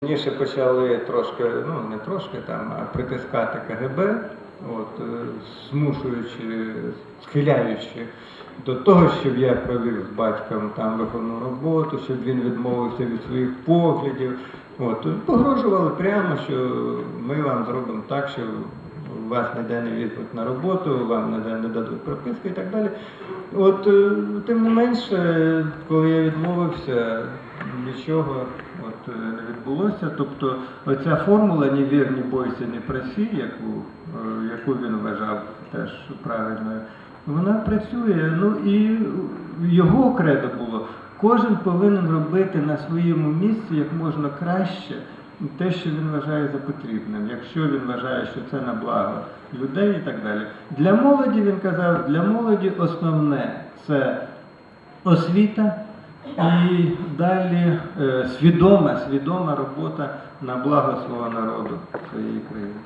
Пізніше почали трошки, ну не трошки там, а притискати КГБ, от, е, змушуючи, схиляючи до того, щоб я провів з батьком там виховну роботу, щоб він відмовився від своїх поглядів. От, погрожували прямо, що ми вам зробимо так, що вас ніде не візьмуть на роботу, вам ніде не дадуть прописки і так далі. От, е, тим не менше, коли я відмовився, нічого от, е, не відбулося. Тобто оця формула «ні вір, ні бойся, ні просі, яку, е, яку він вважав теж правильною, вона працює. Ну і його кредо було. Кожен повинен робити на своєму місці як можна краще те, що він вважає за потрібним, якщо він вважає, що це на благо людей і так далі. Для молоді він казав, для молоді основне це освіта і далі е, свідома, свідома робота на благо свого народу, своєї країни.